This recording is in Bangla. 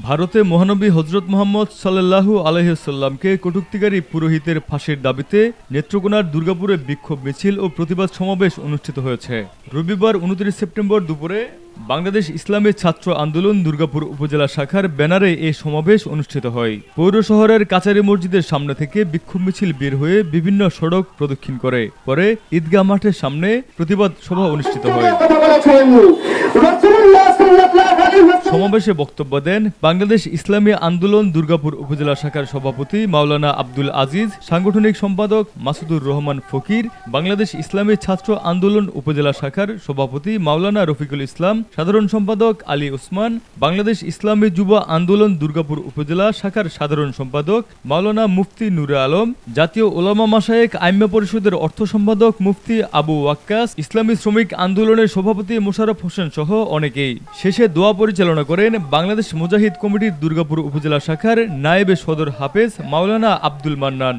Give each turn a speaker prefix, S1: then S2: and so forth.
S1: ভারতে মহানবী হজরত মোহাম্মদ সাল্লাল্লাহু আলহিসাল্লামকে কটুক্তিকারী পুরোহিতের ফাঁসির দাবিতে নেত্রকোনার দুর্গাপুরে বিক্ষোভ মিছিল ও প্রতিবাদ সমাবেশ অনুষ্ঠিত হয়েছে। রবিবার উনত্রিশ সেপ্টেম্বর দুপুরে বাংলাদেশ ইসলামী ছাত্র আন্দোলন দুর্গাপুর উপজেলা শাখার ব্যানারে এ সমাবেশ অনুষ্ঠিত হয়। পৌর শহরের কাচারি মসজিদের সামনে থেকে বিক্ষোভ মিছিল বের হয়ে বিভিন্ন সড়ক প্রদক্ষিণ করে। পরে ঈদগাহ মাঠের সামনে প্রতিবাদ সভা অনুষ্ঠিত হয়। সমাবেশে বক্তব্য দেন বাংলাদেশ ইসলামী আন্দোলন দুর্গাপুর উপজেলা শাখার সভাপতি মাওলানা আব্দুল আজিজ, সাংগঠনিক সম্পাদক মাসুদুর রহমান ফকির, বাংলাদেশ ইসলামী ছাত্র আন্দোলন উপজেলা শাখার সভাপতি মাওলানা রফিকুল ইসলাম, সাধারণ সম্পাদক আলী ওসমান বাংলাদেশ ইসলামী যুব আন্দোলন দুর্গাপুর উপজেলা শাখার সাধারণ সম্পাদক মাওলানা মুফতি নুরে আলম, জাতীয় ওলামা মাসায়েক আইম্য পরিষদের অর্থ সম্পাদক মুফতি আবু ওয়াক্কাস, ইসলামী শ্রমিক আন্দোলনের সভাপতি মোশাররফ হোসেন সহ অনেকেই। শেষে দোয়া পরিচালনা করেন বাংলাদেশ মুজাহিদ কমিটির দুর্গাপুর উপজেলা শাখার নায়েবে সদর হাফেজ মাওলানা আব্দুল মান্নান।